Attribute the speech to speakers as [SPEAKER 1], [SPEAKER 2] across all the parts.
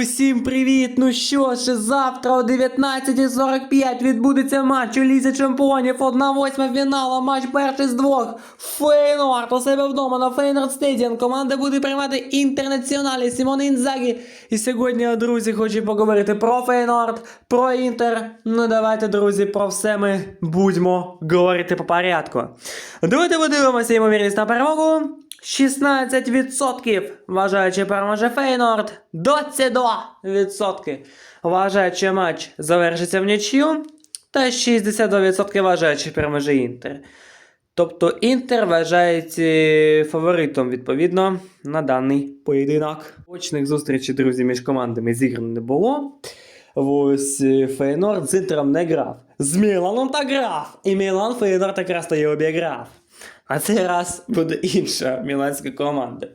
[SPEAKER 1] Усім привіт! Ну що ж, завтра о 19.45 відбудеться матч у Лізі Чемпіонів. 1-8 фінала, матч перший з двох. Фейнорд у себе вдома на Фейнорд Стедіон. Команда буде приймати інтернаціоналі Сімон Інзагі. І сьогодні, друзі, хочу поговорити про Фейнорд, про Інтер. Ну давайте, друзі, про все ми будемо говорити по порядку. Давайте подивимося ймовірність на перемогу. 16% вважають, що переможе Фейнорд. 22% вважають, що матч завершиться в нічю. Та 62% вважають, що переможе Інтер. Тобто Інтер вважається фаворитом, відповідно, на даний поєдинок. Очних зустрічей, друзі, між командами зіграно не було. Ось е, Фейнорд з Інтером не грав. З Міланом та грав. І Мілан Фейнорд якраз й обіграв. А цей раз буде інша міланська команда.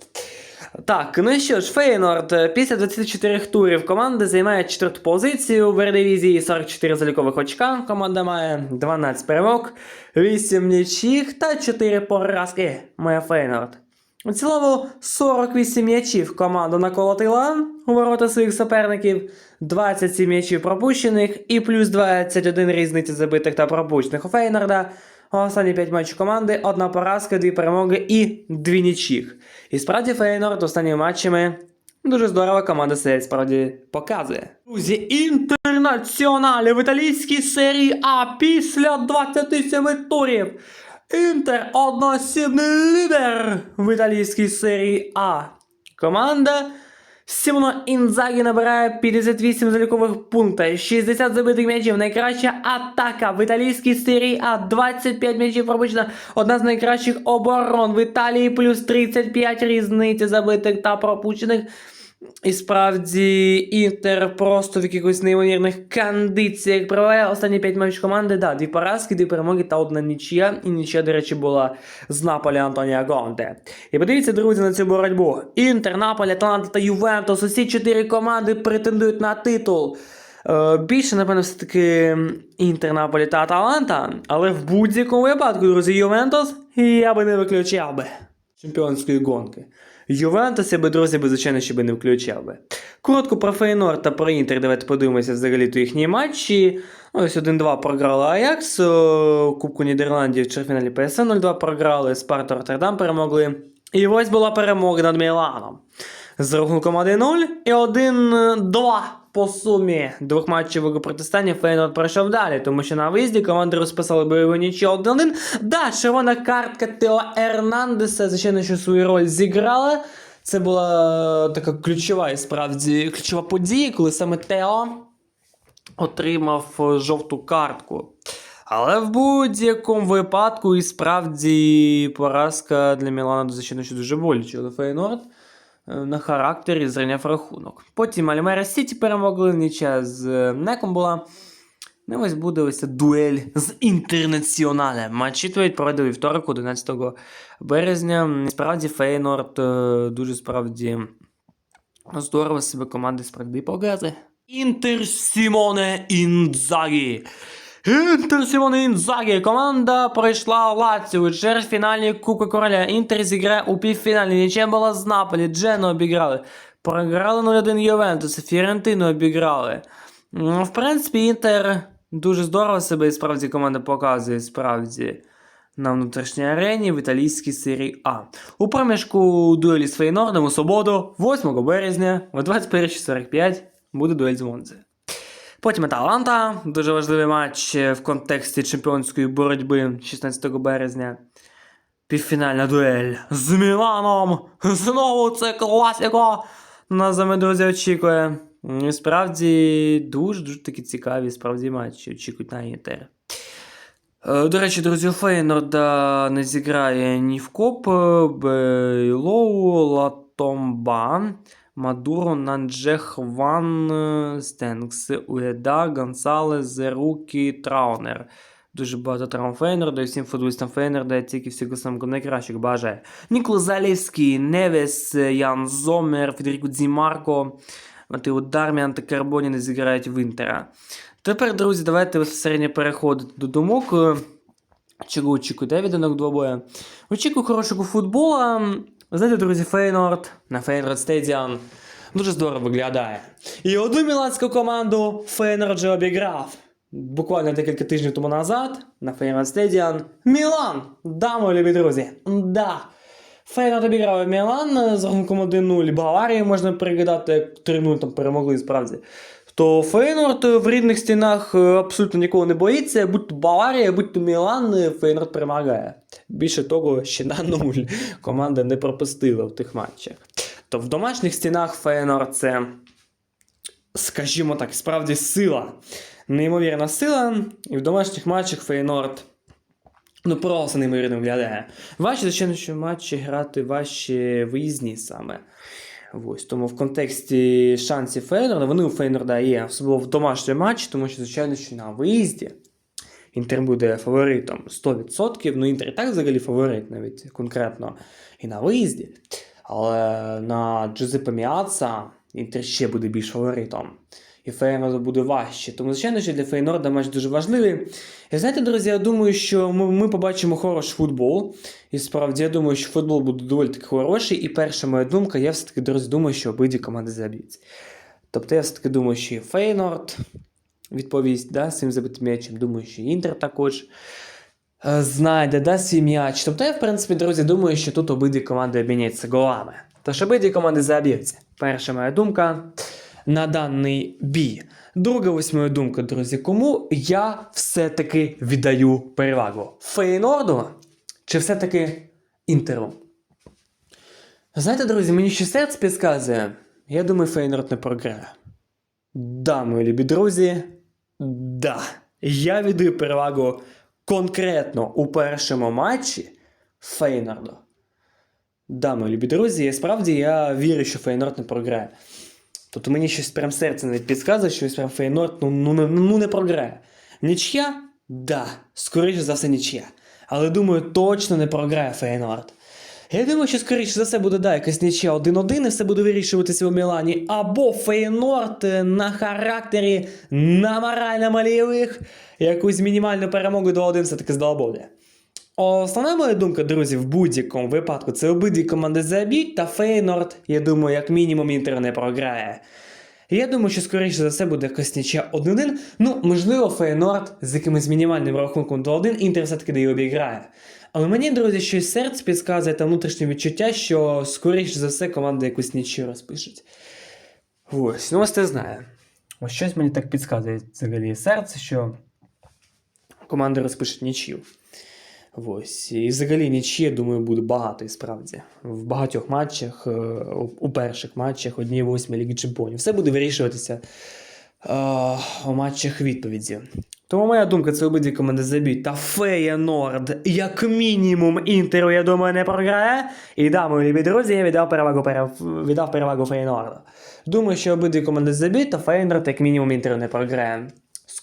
[SPEAKER 1] Так, ну що ж, Фейнорд е, після 24 турів команди займає четверту позицію в Ердивізії, 44 залікових очка. Команда має 12 перемог, 8 нічих та 4 поразки. Має Фейнорд. У цілому 48 м'ячів команда наколотила у ворота своїх суперників, 27 м'ячів пропущених і плюс 21 різниці забитих та пропущених у Фейнорда. Останні 5 матчів команди, одна поразка, дві перемоги і дві нічіх. І справді Фейнорд останніми матчами дуже здорово команда себе справді показує. Друзі, інтернаціоналі в італійській серії А після 27 турів. Інтер одноосібний лідер в італійській серії А. Команда Сімоно Інзагі набирає 58 залікових пунктів, 60 забитих м'ячів, найкраща атака в італійській серії А, 25 м'ячів пропущено, одна з найкращих оборон в Італії, плюс 35 різниці забитих та пропущених. І справді Інтер просто в якихось неймовірних кондиціях проведе останні 5 матчів команди. Да, дві поразки, дві перемоги та одна нічия. І нічия, до речі, була з Наполі Антонія Гонте. І подивіться, друзі, на цю боротьбу. Інтер, Наполі, Атланта та Ювентус. Усі чотири команди претендують на титул. Е, більше, напевно, все-таки Інтер, Наполі та Аталанта. Але в будь-якому випадку, друзі, Ювентус я би не виключав би чемпіонської гонки. Ювентус я би, друзі, би, звичайно, ще би не включав би. Коротко про Фейнор та про Інтер, давайте подивимося взагалі то їхні матчі. Ось 1-2 програли Аякс, Кубку Нідерландів в черфіналі ПСН 0-2 програли, Спарту Роттердам перемогли. І ось була перемога над Міланом. З рахунком 1-0 і 1-2 по сумі двох матчів протистанів Фейнорд пройшов далі, тому що на виїзді команди розписали бойову нічого 1-1. Да, червона картка Тео Ернандеса, звичайно, що свою роль зіграла. Це була така ключова і справді ключова подія, коли саме Тео отримав е, жовту картку. Але в будь-якому випадку і справді поразка для Мілана звичайно, що дуже боляче. Але Фейнорд на характері зрівняв рахунок. Потім Альмера Сіті перемогли, нічия з е, Неком була. Ну, ось буде ось дуель з інтернаціоналем. Матч відповідь проведе вівторок, 11 березня. Справді Фейнорд е, дуже справді здорово себе команди справді показує. Інтер Сімоне Інзагі. Інтер Сімоне Інзагі. Команда пройшла Лаціо у чвертьфіналі Кубка Короля. Інтер зіграє у півфіналі. Нічим була з Наполі. Джено обіграли. Програли 0-1 Ювентус. Фірентину обіграли. В принципі, Інтер дуже здорово себе і справді команда показує справді на внутрішній арені в італійській серії А. У проміжку дуелі з Фейнордом у суботу, 8 березня, о 21.45 буде дуель з Монзи. Потім Аталанта, дуже важливий матч в контексті чемпіонської боротьби 16 березня. Півфінальна дуель з Міланом. Знову це класіко. Нас за друзі очікує. І справді дуже дуже такі цікаві справді матчі очікують на Інтер. Е, До речі, друзі, у Фейнорда не зіграє ні в Коп, Бейлоу, Латомба, Мадуро, Нанджехван, е, Стенкс, Уеда, Гонсалес, Зерукі, Траунер. Дуже багато травм Фейнорда і всім футболістам Фейнорда тільки всіх самих найкращих бажає. Нікола Залівський, Невес, Ян Зомер, Федеріко Дзімарко, Матео Дарміан та Карбоні не зіграють в Інтера. Тепер, друзі, давайте безпосередньо переходити до думок. Е, Чого очікую Девіденок двобоя? Очікую хорошого футбола. Знаєте, друзі, Фейнорд на Фейнорд Стедіан Дуже здорово виглядає. І одну міланську команду Фейнор вже обіграв. Буквально декілька тижнів тому назад на Фейнор Стедіан Мілан! Да, мої любі друзі. Да. Фейнор обіграв Мілан з рахунком 1-0. Баварії можна пригадати, як 3-0 там перемогли справді. То Фейнорд в рідних стінах е, абсолютно нікого не боїться, будь то Баварія, будь то Мілан, е, Фейнорд перемагає. Більше того, ще на нуль команда не пропустила в тих матчах. То в домашніх стінах Фейнорд це, скажімо так, справді сила. Неймовірна сила, і в домашніх матчах Фейнорд ну просто неймовірно виглядає. Важче, звичайно, що матчі грати важче виїзні саме. Ось, тому в контексті шансів Фейнорда, вони у Фейнорда є, особливо в домашньому матчі, тому що, звичайно, що на виїзді Інтер буде фаворитом 100%. Ну, Інтер і так взагалі фаворит, навіть конкретно і на виїзді. Але на Джузеппе Міаца Інтер ще буде більш фаворитом. І Фейнорду буде важче. Тому, звичайно, що для Фейнорда матч дуже важливий. І знаєте, друзі, я думаю, що ми, ми побачимо хороший футбол. І справді я думаю, що футбол буде доволі таки хороший. І перша моя думка, я все-таки, друзі, думаю, що обидві команди заб'ють. Тобто я все-таки думаю, що і Фейнорд відповість да, своїм забитим м'ячем. Думаю, що Інтер також е, знайде да, свій м'яч. Тобто я, в принципі, друзі, думаю, що тут обидві команди обміняються голами. Тож обидві команди заб'ються. Перша моя думка на даний бій. Друга ось моя думка, друзі, кому я все-таки віддаю перевагу? Фейнорду чи все-таки Інтеру? Знаєте, друзі, мені ще серце підказує. Я думаю, Фейнорд не програє. Да, мої любі друзі, да. Я віддаю перевагу конкретно у першому матчі Фейнорду. Да, мої любі друзі, і справді я вірю, що Фейнорд не програє. Тобто мені щось прям серце навіть підказує, що прям Фейнорд ну, ну, не- ну не програє. Нічия? Да, скоріше за все нічия. Але думаю, точно не програє Фейнорд. Я думаю, що скоріше за все буде да, якась нічия 1-1 і все буде вирішуватися у Мілані. Або Фейнорд е, на характері, на морально-малійових якусь мінімальну перемогу 2-1 все-таки здобуде. Основна моя думка, друзі, в будь-якому випадку це обидві команди заб'ють, та Фейнорд, я думаю, як мінімум Інтер не програє. Я думаю, що скоріше за все буде якась нічия 1-1. Ну, можливо, Фейнорд з якимось мінімальним рахунком 2-1 Інтер все-таки дає обіграє. Але мені, друзі, щось серце підказує та внутрішнє відчуття, що скоріше за все команда якусь нічию розпишуть. Ось, ну ось це знає. Ось щось мені так підказує взагалі серце, що команда розпишуть нічию. Ось. І взагалі нічия, думаю, буде багато і справді. В багатьох матчах, е, у- перших матчах однієї восьми Ліги Чемпіонів. Все буде вирішуватися е, у матчах відповіді. Тому моя думка, це обидві команди заб'ють. Та Феєнорд, як мінімум, Інтеру, я думаю, не програє. І да, мої любі друзі, я віддав перевагу, пере- віддав перевагу Феєнорду. Думаю, що обидві команди заб'ють, та Фейнорд, як мінімум, Інтеру не програє.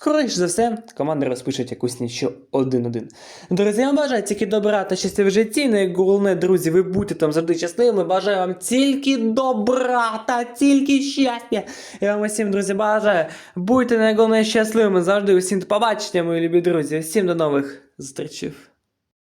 [SPEAKER 1] Скоріше за все, команди розпишуть якусь нічого 1-1. Друзі, я вам бажаю тільки добра та щастя в житті. не і головне, друзі, ви будьте там завжди щасливими. Бажаю вам тільки добра та тільки щастя. Я вам усім, друзі, бажаю. Будьте найголовніше щасливими завжди. Усім побачення, мої любі друзі. Всім до нових зустрічей.